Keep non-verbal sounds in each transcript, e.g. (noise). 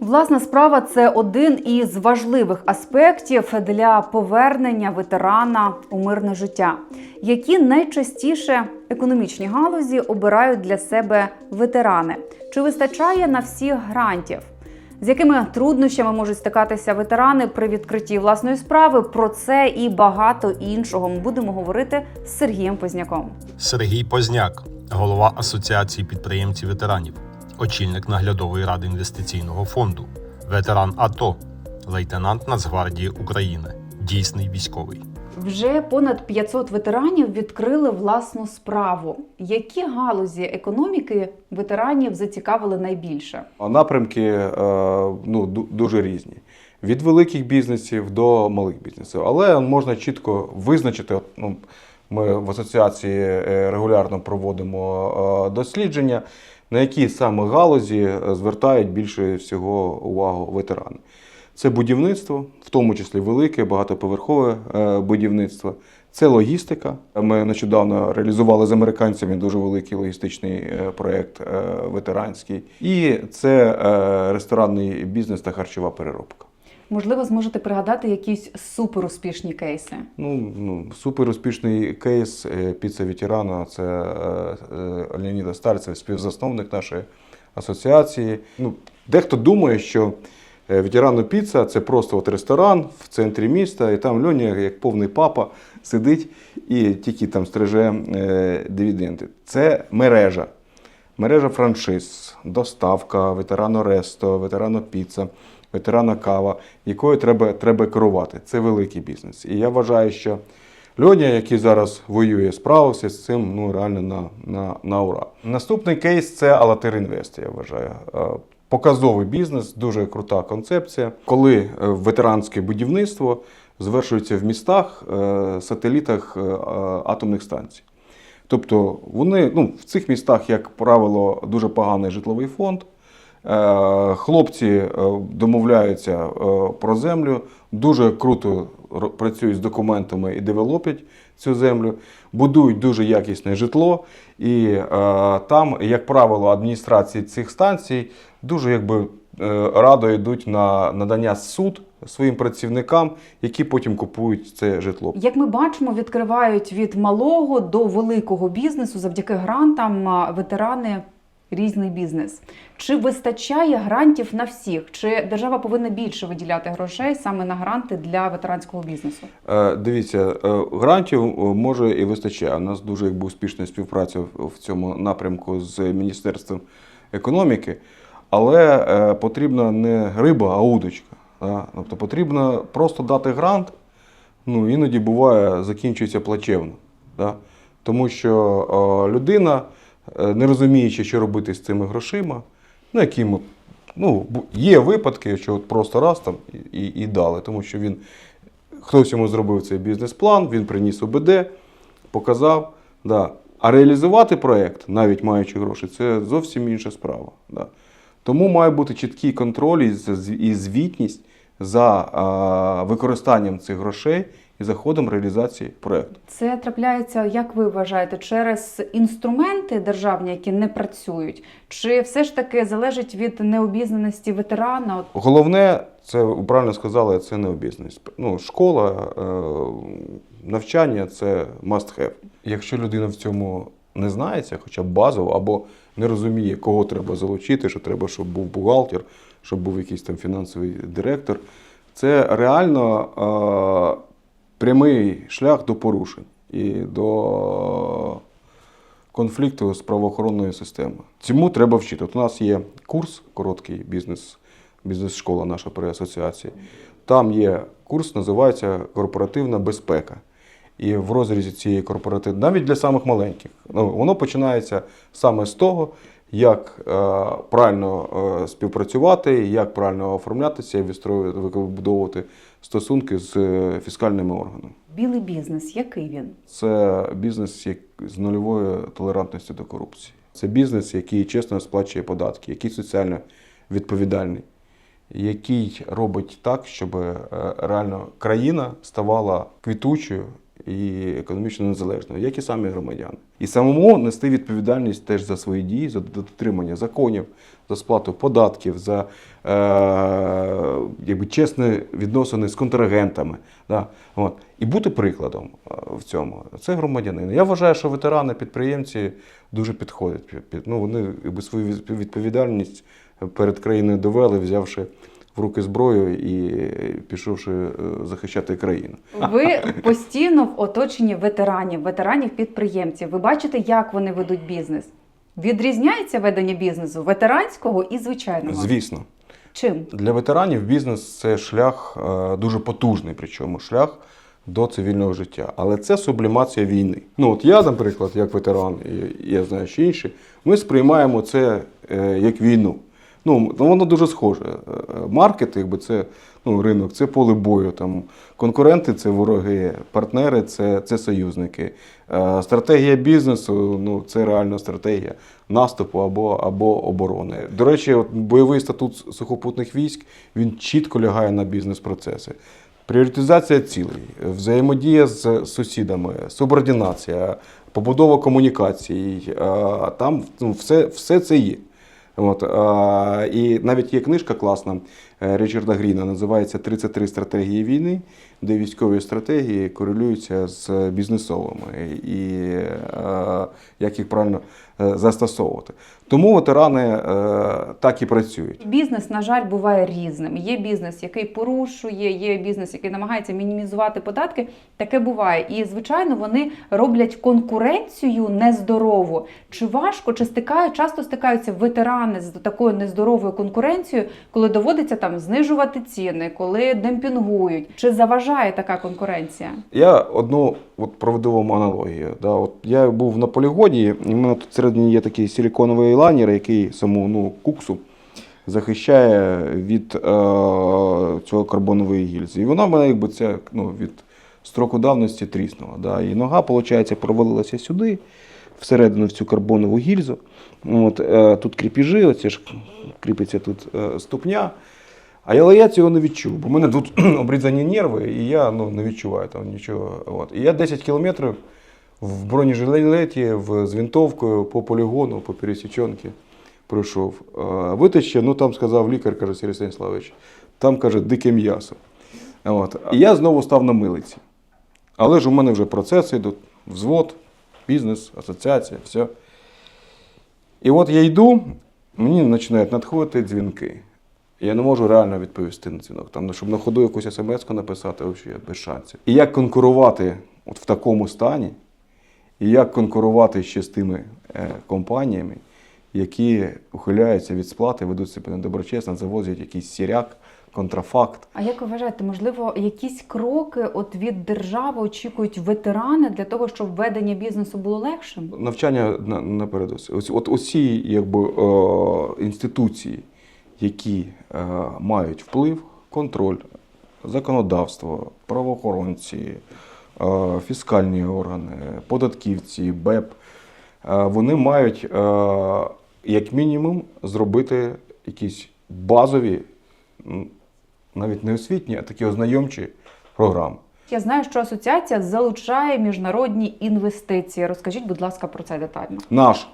Власна справа це один із важливих аспектів для повернення ветерана у мирне життя, які найчастіше економічні галузі обирають для себе ветерани. Чи вистачає на всіх грантів? З якими труднощами можуть стикатися ветерани при відкритті власної справи? Про це і багато іншого ми будемо говорити з Сергієм Позняком. Сергій Позняк, голова Асоціації підприємців ветеранів, очільник наглядової ради інвестиційного фонду, ветеран АТО, лейтенант Нацгвардії України, дійсний військовий. Вже понад 500 ветеранів відкрили власну справу. Які галузі економіки ветеранів зацікавили найбільше? Напрямки е, ну, дуже різні. Від великих бізнесів до малих бізнесів. Але можна чітко визначити. Ну, ми в асоціації е, регулярно проводимо е, дослідження, на які саме галузі е, звертають більше всього увагу ветерани. Це будівництво, в тому числі велике, багатоповерхове е, будівництво. Це логістика. Ми нещодавно реалізували з американцями дуже великий логістичний е, проєкт ветеранський. І це ресторанний бізнес та харчова переробка. Можливо, зможете пригадати якісь суперуспішні кейси. Ну, ну супер успішний кейс е, піца ветерана. Це е, е, Леоніда Старцев, співзасновник нашої асоціації. Ну, дехто думає, що ветерану піца це просто от ресторан в центрі міста, і там Льоня, як повний папа, сидить і тільки там стриже дивіденди. Це мережа. Мережа франшиз, доставка, ветерано Ресто, ветерано Піца, ветерано Кава, якою треба, треба керувати. Це великий бізнес. І я вважаю, що Льоня, який зараз воює, справився з цим ну, реально на, на, на ура. Наступний кейс це Алатир Інвест, я вважаю. Е, Показовий бізнес, дуже крута концепція. Коли е, ветеранське будівництво звершується в містах, е, сателітах атомних станцій. Тобто вони ну, в цих містах, як правило, дуже поганий житловий фонд. Е, Хлопці е, домовляються е, про землю, дуже круто працюють з документами і девелопять цю землю, будують дуже якісне житло. І там, як правило, адміністрації цих станцій дуже якби радо йдуть на надання суд своїм працівникам, які потім купують це житло. Як ми бачимо, відкривають від малого до великого бізнесу завдяки грантам ветерани різний бізнес. Чи вистачає грантів на всіх? Чи держава повинна більше виділяти грошей саме на гранти для ветеранського бізнесу? Е, Дивіться, е, грантів е, може і вистачає. У нас дуже якби, успішна співпраця в цьому напрямку з Міністерством економіки, але е, потрібна не риба, а удочка. Да? Тобто потрібно просто дати грант, ну іноді буває, закінчується плачевно. Да? Тому що е, людина, не розуміючи, що робити з цими грошима, ну, які ну, є випадки, що от просто раз там і, і, і дали, тому що він хтось йому зробив цей бізнес-план, він приніс ОБД, показав. Да. А реалізувати проєкт, навіть маючи гроші, це зовсім інша справа. Да. Тому має бути чіткий контроль і звітність за використанням цих грошей і за ходом реалізації проєкту. Це трапляється, як ви вважаєте, через інструменти державні, які не працюють, чи все ж таки залежить від необізнаності ветерана? Головне, це ви правильно сказали, це не обізнаність. Ну, школа, е, навчання це must have. Якщо людина в цьому не знається, хоча б базово, або не розуміє, кого треба залучити, що треба, щоб був бухгалтер, щоб був якийсь там фінансовий директор, це реально е, прямий шлях до порушень і до конфлікту з правоохоронною системою. Цьому треба вчити. От у нас є курс, короткий бізнес, бізнес-школа наша при асоціації. Там є курс, називається Корпоративна безпека. І в розрізі цієї корпоративної, навіть для самих маленьких, ну, воно починається саме з того, як е, правильно е, співпрацювати, як правильно оформлятися і вибудовувати стосунки з е, фіскальними органами. білий бізнес, який він? Це бізнес як- з нульовою толерантністю до корупції. Це бізнес, який чесно сплачує податки, який соціально відповідальний, який робить так, щоб реально країна ставала квітучою і економічно незалежною, як і самі громадяни. І самому нести відповідальність теж за свої дії, за дотримання законів, за сплату податків, за е, якби, чесні відносини з контрагентами. Да? От. І бути прикладом е, в цьому. Це громадянин. Я вважаю, що ветерани, підприємці дуже підходять. під- під- Ну, вони якби, свою відповідальність перед країною довели, взявши в руки зброю і пішовши е, захищати країну. Ви постійно в оточенні ветеранів, ветеранів-підприємців. Ви бачите, як вони ведуть бізнес. Відрізняється ведення бізнесу ветеранського і звичайного? Звісно, Чим? для ветеранів бізнес це шлях е, дуже потужний, причому шлях до цивільного життя. Але це сублімація війни. Ну от я, наприклад, як ветеран, і я знаю, що інші, ми сприймаємо це е, як війну. Ну, воно дуже схоже. Е, Маркет, якби це ну, ринок, це поле бою. Там конкуренти це вороги, партнери це, це союзники. Е, Стратегія бізнесу ну, це реальна стратегія наступу або, або оборони. До речі, от бойовий статут сухопутних військ він чітко лягає на бізнес-процеси. Пріоритизація цілей, взаємодія з сусідами, субординація, побудова комунікацій. е, Там ну, все, все це є. От, е, і навіть є книжка класна е, Річарда Гріна, називається «33 стратегії війни, де військові стратегії корелюються з бізнесовими. І е, як їх правильно е, застосовувати. Тому ветерани е, так і працюють. Бізнес, на жаль, буває різним. Є бізнес, який порушує, є бізнес, який намагається мінімізувати податки. Таке буває. І, звичайно, вони роблять конкуренцію нездорову. Чи важко, чи стикають, часто стикаються ветерани з такою нездоровою конкуренцією, коли доводиться там знижувати ціни, коли демпінгують. Чи заважає така конкуренція? Я одну от проведу вам аналогію. Да, от я був на полігоні, і в мене тут всередині є такий силіконовий лайнер, який саму ну, куксу захищає від е, цього карбонової гільзи. І вона в мене якби це ну, від строку давності тріснула. Да, і нога, виходить, провалилася сюди, всередину в цю карбонову гільзу. От, е, тут кріпіжі, оце ж кріпиться тут е, ступня. А але я цього не відчув, бо в мене тут (clears throat) обрізані нерви, і я ну, не відчуваю там нічого. От. І я 10 кілометрів в бронежилеті, в, з винтовкою по полігону, по пересічонки пройшов. А, Витащив, ну там сказав лікар, каже Сергій Станіславович, там каже дике м'ясо. От. І я знову став на милиці. Але ж у мене вже процеси йдуть, взвод, бізнес, асоціація, все. І от я йду, мені починають надходити дзвінки. Я не можу реально відповісти на дзвінок. Там, щоб на ходу якусь смс написати, взагалі без шансів. І як конкурувати от в такому стані, і як конкурувати ще з тими е, компаніями, які ухиляються від сплати, ведуть себе недоброчесно, завозять якийсь сіряк, контрафакт. А як ви вважаєте, можливо, якісь кроки от від держави очікують ветерани для того, щоб ведення бізнесу було легшим? Навчання на, наперед. Ось, от усі якби, е, інституції, які е, мають вплив, контроль, законодавство, правоохоронці, е, фіскальні органи, податківці, БЕП, е, вони мають як мінімум зробити якісь базові, навіть не освітні, а такі ознайомчі програми. Я знаю, що асоціація залучає міжнародні інвестиції. Розкажіть, будь ласка, про це детально. Наш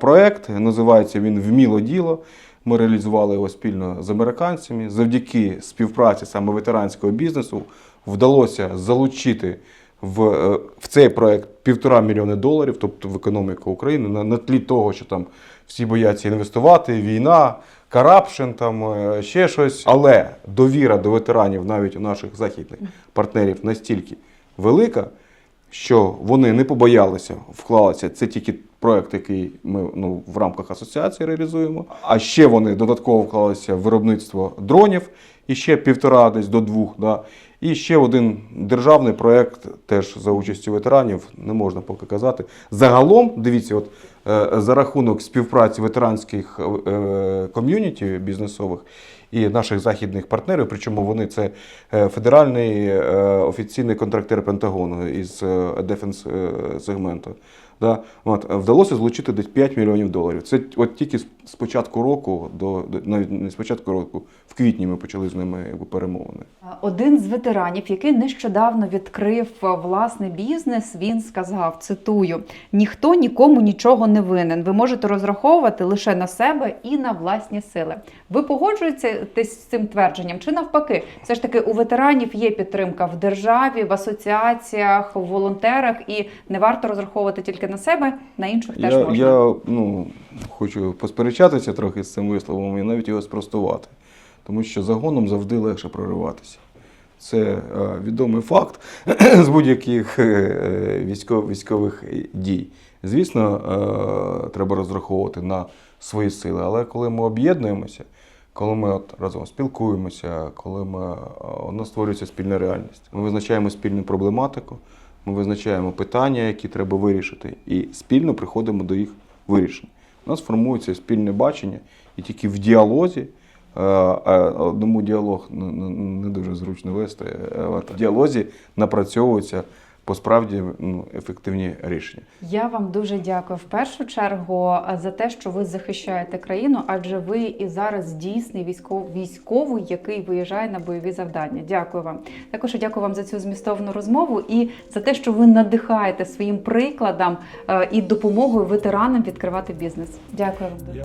проект називається він Вміло діло. Ми реалізували його спільно з американцями. Завдяки співпраці саме ветеранського бізнесу вдалося залучити в, е, в цей проект півтора мільйони доларів, тобто в економіку України, на, на тлі того, що там всі бояться інвестувати, війна, карапшн, там е, ще щось. Але довіра до ветеранів навіть у наших західних партнерів настільки велика, що вони не побоялися вклалися. Це тільки проект, який ми ну, в рамках асоціації реалізуємо. А ще вони додатково вклалися в виробництво дронів, і ще півтора десь до двох. Да. І ще один державний проект, теж за участю ветеранів, не можна поки казати. Загалом, дивіться, от е, за рахунок співпраці ветеранських е, ком'юніті бізнесових і наших західних партнерів, причому вони це е, федеральний офіційний контрактер Пентагону із дефенс сегменту. Да, от, е, вдалося залучити десь 5 мільйонів доларів. Це от тільки з, початку року, до, до навіть не з початку року, в квітні ми почали з ними якби, перемовини. Один з ветеранів, який нещодавно відкрив е, власний бізнес, він сказав: цитую: ніхто нікому нічого не винен. Ви можете розраховувати лише на себе і на власні сили. Ви погоджуєтесь з цим твердженням? Чи навпаки, все ж таки у ветеранів є підтримка в державі, в асоціаціях, в волонтерах, і не варто розраховувати тільки на себе, на інших теж Я, можна. я ну, хочу посперечатися трохи з цим висловом і навіть його спростувати. Тому що загоном завжди легше прориватися. Це е, відомий факт (clears throat) з будь-яких е, військов, військових дій. Звісно, е, треба розраховувати на свої сили, але коли ми об'єднуємося, коли ми от разом спілкуємося, коли ми, у нас створюється спільна реальність, ми визначаємо спільну проблематику, ми визначаємо питання, які треба вирішити, і спільно приходимо до їх вирішення. У нас формується спільне бачення, і тільки в діалозі, е, е, одному діалог не, дуже зручно вести, е, в діалозі напрацьовуються по справді ну, ефективні рішення. Я вам дуже дякую в першу чергу за те, що ви захищаєте країну, адже ви і зараз дійсний військов, військовий, який виїжджає на бойові завдання. Дякую вам. Також дякую вам за цю змістовну розмову і за те, що ви надихаєте своїм прикладом і допомогою ветеранам відкривати бізнес. Дякую вам дуже.